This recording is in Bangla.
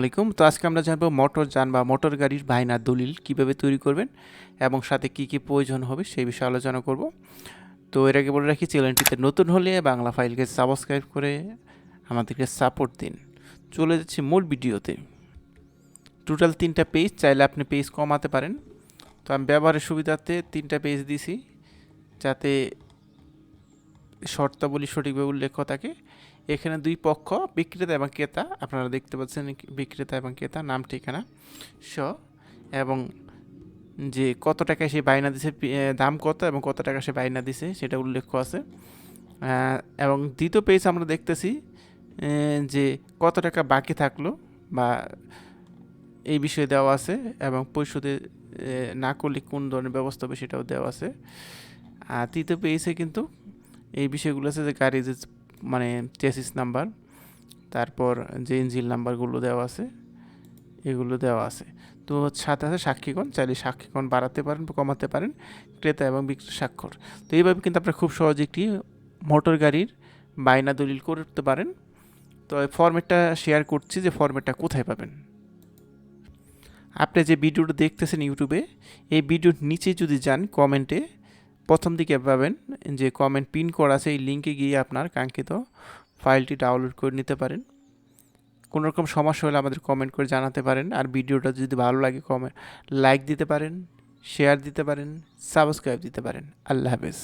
আলাইকুম। তো আজকে আমরা জানব মোটর যান বা মোটর গাড়ির বায়না দলিল কীভাবে তৈরি করবেন এবং সাথে কি কি প্রয়োজন হবে সেই বিষয়ে আলোচনা করব। তো এর আগে বলে রাখি, চ্যানেলটিতে নতুন হলে বাংলা ফাইলকে সাবস্ক্রাইব করে আমাদেরকে সাপোর্ট দিন। চলে যাচ্ছি মূল ভিডিওতে। টোটাল তিনটা পেজ, চাইলে আপনি পেজ কমাতে পারেন। তো আমি ব্যবহারের সুবিধার্থে তিনটা পেজ দিছি যাতে শর্তাবলী সঠিকভাবে উল্লেখ থাকে। এখানে দুই পক্ষ, বিক্রেতা এবং ক্রেতা, আপনারা দেখতে পাচ্ছেন বিক্রেতা এবং ক্রেতা, নাম, ঠিকানা স এবং যে কত টাকা সে বায়না দিছে দাম কত এবং কত টাকা সে বায়না দিছে, সেটা উল্লেখ আছে। এবং দ্বিতীয় পেজ আমরা দেখতেছি যে কত টাকা বাকি থাকল বা এই বিষয়ে দেওয়া আছে এবং পরিশোধে না করলে কোন ধরনের ব্যবস্থা হবে সেটাও দেওয়া আছে। আর তৃতীয় পেজে কিন্তু এই বিষয়গুলো আছে যে গাড়ির যে মানে চেসিস নাম্বার তারপর যে ইঞ্জিন নাম্বারগুলো দেওয়া আছে, এগুলো দেওয়া আছে। তো সাথে আছে সাক্ষীগণ, চাইলে সাক্ষীগণ বাড়াতে পারেন বা কমাতে পারেন, ক্রেতা এবং বিক্রেতা স্বাক্ষর। তো এইভাবে কিন্তু আপনারা খুব সহজে একটি মোটর গাড়ির বায়না দলিল করতে পারেন। তো ফর্মেটটা শেয়ার করছি যে ফর্মেটটা কোথায় পাবেন। আপনি যে ভিডিওটা দেখতেছেন ইউটিউবে এই ভিডিওর নিচে যদি যান কমেন্টে প্রথম দিকে পাবেন যে কমেন্ট পিন করা আছে, এই লিঙ্কে গিয়ে আপনার কাঙ্ক্ষিত ফাইলটি ডাউনলোড করে নিতে পারেন। কোনো রকম সমস্যা হলে আমাদের কমেন্ট করে জানাতে পারেন আর ভিডিওটা যদি ভালো লাগে কমেন্ট লাইক দিতে পারেন শেয়ার দিতে পারেন সাবস্ক্রাইব দিতে পারেন। আল্লাহ হাফেজ।